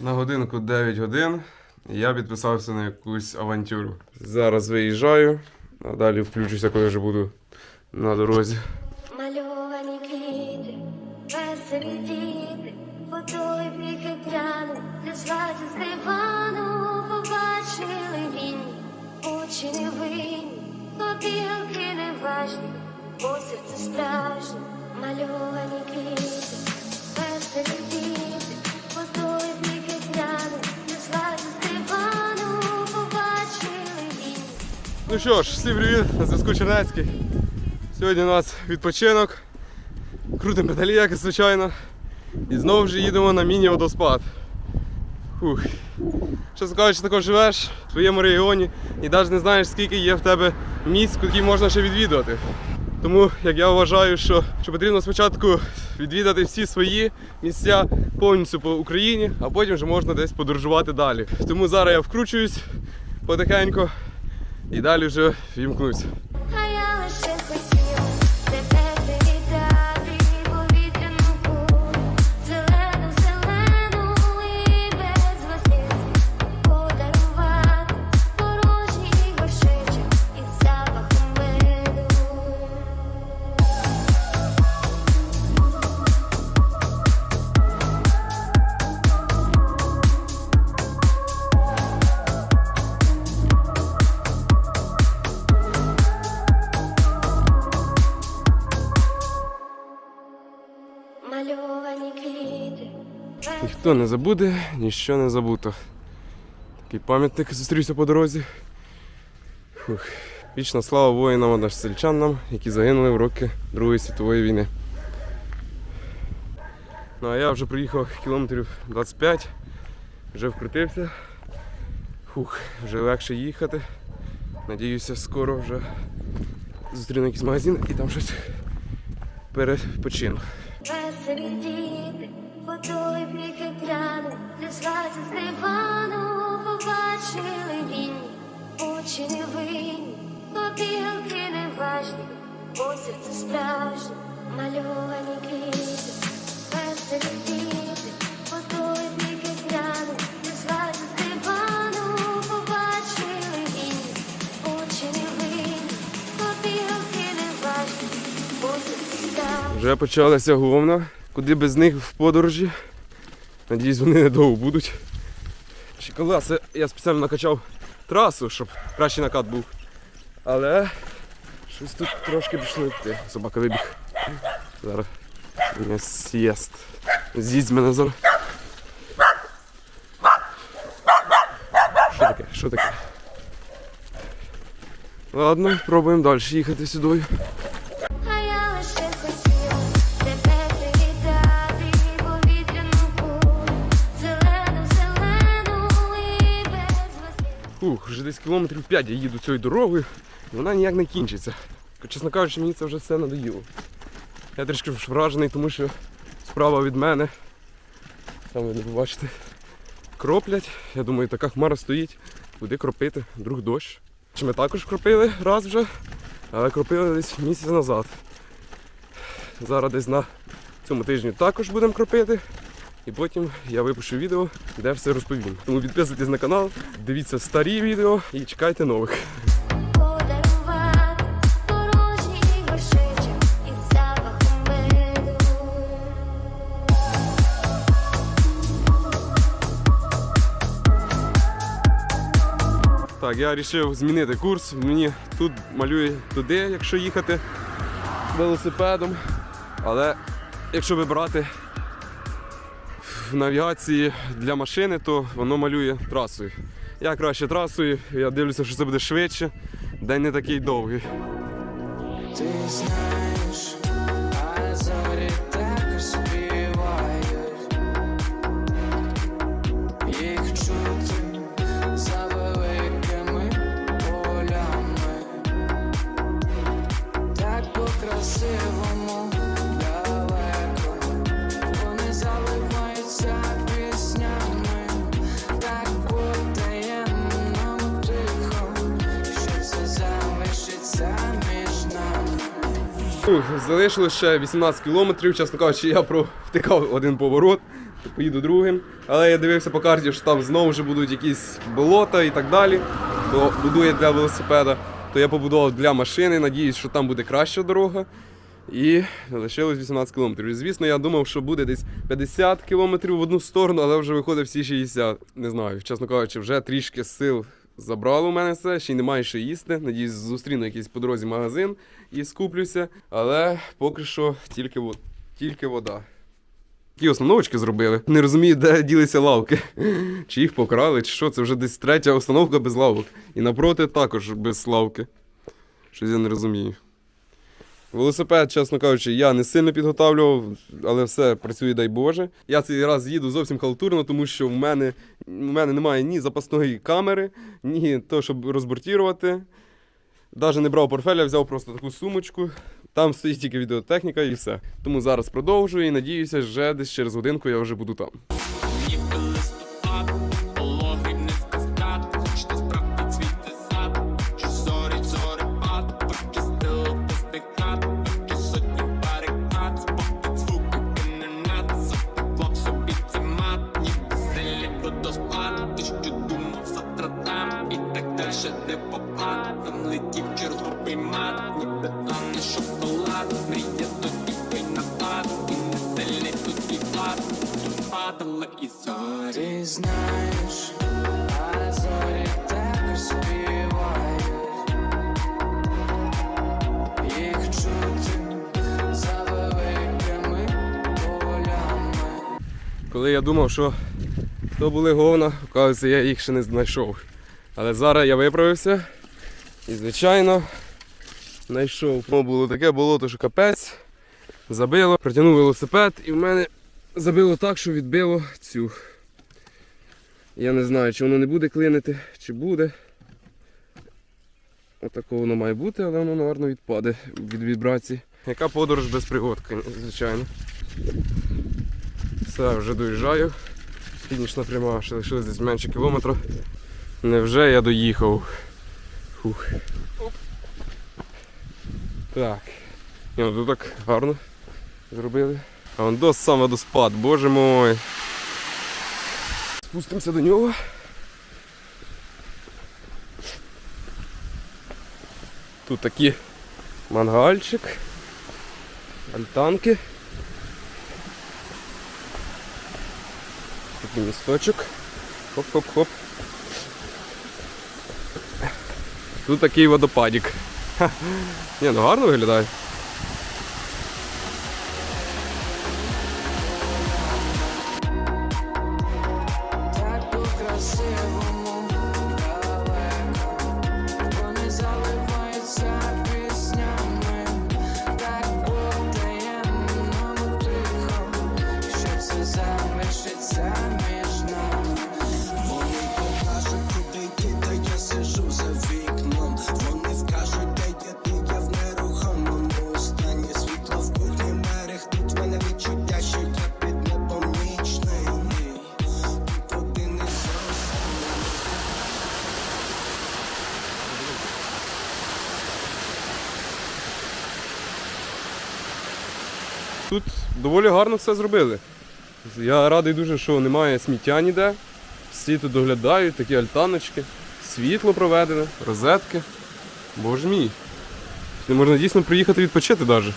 На годинку 9 годин. Я підписався на якусь авантюру. Зараз виїжджаю, а далі включуся, коли вже буду на дорозі. Мальовані квіти, веселі діти, бік екрану, для сваті з Ну що ж, всім привіт, на зв'язку Чернецький. Сьогодні у нас відпочинок. Крутим педалі, як і звичайно. І знову ж їдемо на міні-водоспад. Фух. Чесно кажучи, тако живеш в своєму регіоні і навіть не знаєш, скільки є в тебе місць, які можна ще відвідувати. Тому як я вважаю, що, що потрібно спочатку відвідати всі свої місця повністю по Україні, а потім вже можна десь подорожувати далі. Тому зараз я вкручуюсь потихеньку і далі вже вімкнусь. Ніхто не забуде, ніщо не забуто. Такий пам'ятник зустрівся по дорозі. Фух. Вічна слава воїнам односельчанам, які загинули в роки Другої світової війни. Ну а я вже приїхав кілометрів 25, вже вкрутився. Фух, вже легше їхати. Надіюся, скоро вже зустріну якийсь магазин і там щось перепочину. Водою бік екрану, сваті з дивану побачили вінні, очі невинні, копілки неважні, бо серце справжнє, мальовані квіти, веселі діти, водою бік екрану, сваті з дивану побачили вінні, очі неважні, бо серце справжнє. Вже почалася говна. Куди без них в подорожі. Надіюсь, вони недовго будуть. Колеса я спеціально накачав трасу, щоб кращий накат був. Але щось тут трошки пішло йти. Собака вибіг. Зараз с'єст. З'їсть мене зараз. Що таке? Що таке? Ладно, пробуємо далі їхати сюди. Фух, вже десь кілометрів 5 я їду цією дорогою, і вона ніяк не кінчиться. Чесно кажучи, мені це вже все надоїло. Я трішки вражений, тому що справа від мене. Там ви не побачите. Кроплять. Я думаю, така хмара стоїть. Куди кропити? Вдруг дощ. Ми також кропили раз вже, але кропили десь місяць назад. Зараз десь на цьому тижні також будемо кропити. І потім я випущу відео, де все розповім. Тому підписуйтесь на канал, дивіться старі відео і чекайте нових. Так, я вирішив змінити курс. Мені тут малює туди, якщо їхати велосипедом. Але якщо вибирати в навігації для машини, то воно малює трасою. Я краще трасою, я дивлюся, що це буде швидше, день не такий довгий. Фух, залишилось ще 18 кілометрів, чесно кажучи, я провтикав один поворот. то поїду другим. Але я дивився по карті, що там знову вже будуть якісь болота і так далі. Бо будує для велосипеда, то я побудував для машини. Надіюсь, що там буде краща дорога. І лишилось 18 кілометрів. Звісно, я думав, що буде десь 50 кілометрів в одну сторону, але вже виходить всі 60. Не знаю, чесно кажучи, вже трішки сил забрало у мене все, ще й немає що їсти. Надіюсь, зустріну якийсь по дорозі магазин і скуплюся. Але поки що тільки, во- тільки вода. Такі установочки зробили. Не розумію, де ділися лавки. Чи їх покрали, чи що. Це вже десь третя установка без лавок. І напроти також без лавки. Щось я не розумію. Велосипед, чесно кажучи, я не сильно підготавлював, але все працює, дай Боже. Я цей раз їду зовсім халтурно, тому що в мене, в мене немає ні запасної камери, ні того, щоб розбортувати. Навіть не брав портфеля, взяв просто таку сумочку. Там стоїть тільки відеотехніка і все. Тому зараз продовжую і надіюся, що десь через годинку я вже буду там. І не попад, там летів черговий мат, ніби там не шоколад, мрія тоді пий напад, і не сильний тоді влад, тут падали і зорі. Ти знаєш, а зорі також співають, їх чути за великими полями. Коли я думав, що то були говна, оказується, я їх ще не знайшов. Але зараз я виправився і, звичайно, знайшов. Воно було таке болото, що капець. Забило, протягнув велосипед і в мене забило так, що відбило цю. Я не знаю, чи воно не буде клинити, чи буде. Отако воно має бути, але воно, напевно, відпаде від вібрацій. Яка подорож без пригод, звичайно. Все, вже доїжджаю. Фінішна пряма, ще лишилось десь менше кілометра. Невже я доїхав? Фух. Так. Ну тут так гарно зробили. А он до сам водоспад, боже мой. Спустимося до нього. Тут такі мангальчик, альтанки. Такий місточок. Хоп-хоп-хоп. Тут такий водопадик. Ха. Ні, ну гарно виглядає. Доволі гарно все зробили. Я радий дуже, що немає сміття ніде. Всі тут доглядають, такі альтаночки, світло проведене, розетки. Боже мій. Не можна дійсно приїхати відпочити навіть.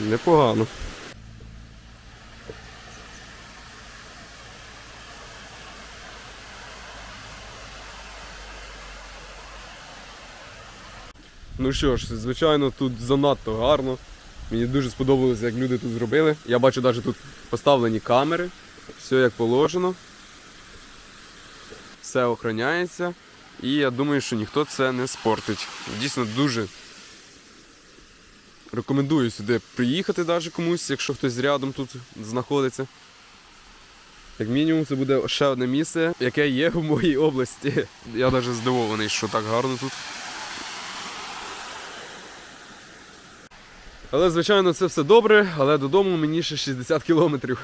Непогано. Ну що ж, звичайно, тут занадто гарно. Мені дуже сподобалося, як люди тут зробили. Я бачу навіть тут поставлені камери, все як положено. Все охороняється. І я думаю, що ніхто це не спортить. Дійсно дуже рекомендую сюди приїхати навіть комусь, якщо хтось рядом тут знаходиться. Як мінімум, це буде ще одне місце, яке є в моїй області. Я навіть здивований, що так гарно тут. Але, звичайно, це все добре, але додому мені ще 60 кілометрів.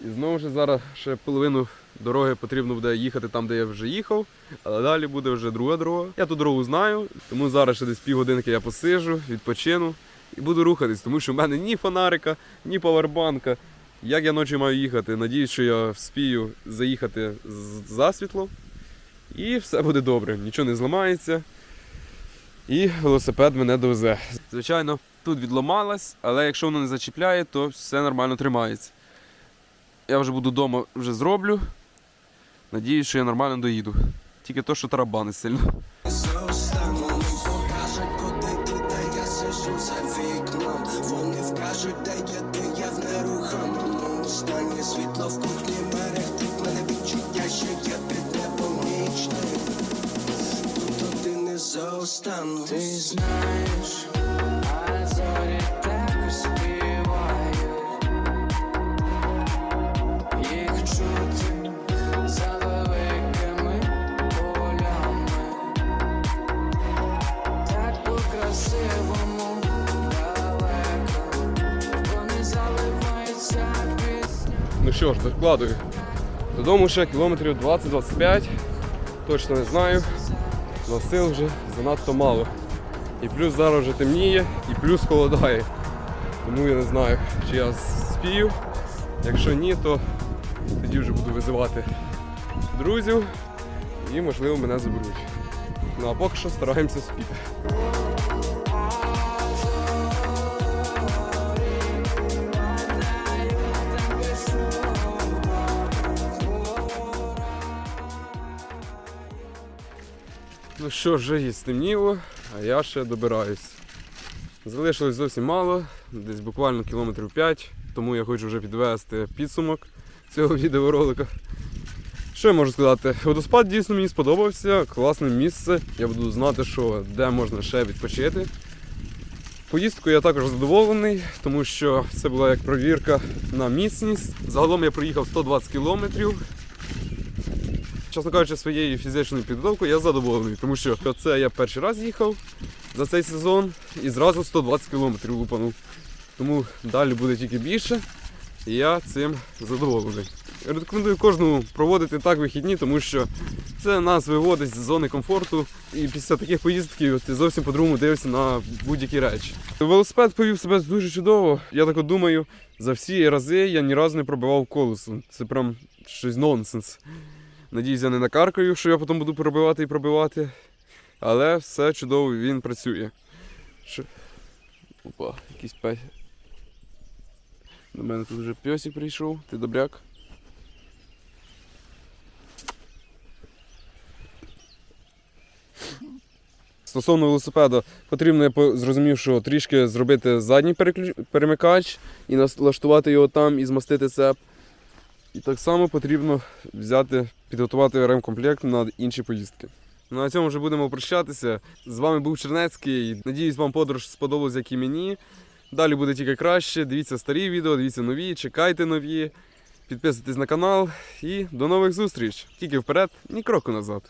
І знову ж зараз ще половину дороги потрібно буде їхати там, де я вже їхав, але далі буде вже друга дорога. Я ту дорогу знаю, тому зараз ще десь півгодинки я посижу, відпочину і буду рухатись, тому що в мене ні фонарика, ні павербанка. Як я ночі маю їхати? Надіюсь, що я вспію заїхати з- засвітло. І все буде добре, нічого не зламається. І велосипед мене довезе. Звичайно, тут відломалась, але якщо воно не зачіпляє, то все нормально тримається. Я вже буду вдома, вже зроблю. Надіюсь, що я нормально доїду. Тільки то, що тарабани сильно. Вони покажуть, куди Тут один не зостану. Ти знаєш, а зорі також співають. Їх чути за великими полями. Так по-красивому далеко, вони заливаються пісня. Ну що ж, докладую. Додому ще кілометрів 20-25. Точно не знаю. На сил вже занадто мало. І плюс зараз вже темніє, і плюс холодає. Тому я не знаю, чи я спію. Якщо ні, то тоді вже буду визивати друзів і можливо мене заберуть. Ну а поки що стараємося спіти. Ну що вже є стемніло, а я ще добираюсь. Залишилось зовсім мало, десь буквально кілометрів 5, тому я хочу вже підвести підсумок цього відеоролика. Що я можу сказати? Водоспад дійсно мені сподобався, класне місце. Я буду знати, що де можна ще відпочити. Поїздкою я також задоволений, тому що це була як провірка на міцність. Загалом я проїхав 120 кілометрів. Чесно кажучи, своєю фізичною підготовкою я задоволений, тому що це я перший раз їхав за цей сезон і зразу 120 кілометрів лупанув. Тому далі буде тільки більше, і я цим задоволений. Рекомендую кожному проводити так вихідні, тому що це нас виводить з зони комфорту. І після таких поїздків ти зовсім по-другому дивишся на будь-які речі. Велосипед повів себе дуже чудово. Я так от думаю, за всі рази я ні разу не пробивав колесо. Це прям щось нонсенс. Надіюсь, я не накаркаю, що я потім буду пробивати і пробивати. Але все чудово, він працює. Що... Опа, якийсь пес. До мене тут вже пьосик прийшов, ти добряк. Стосовно велосипеда, потрібно, я зрозумів, що трішки зробити задній перемикач і налаштувати його там і змастити цеп. І так само потрібно взяти, підготувати ремкомплект на інші поїздки. Ну, на цьому вже будемо прощатися. З вами був Чернецький. Надіюсь, вам подорож сподобалась, як і мені. Далі буде тільки краще. Дивіться старі відео, дивіться нові, чекайте нові. Підписуйтесь на канал і до нових зустріч. Тільки вперед, ні кроку назад.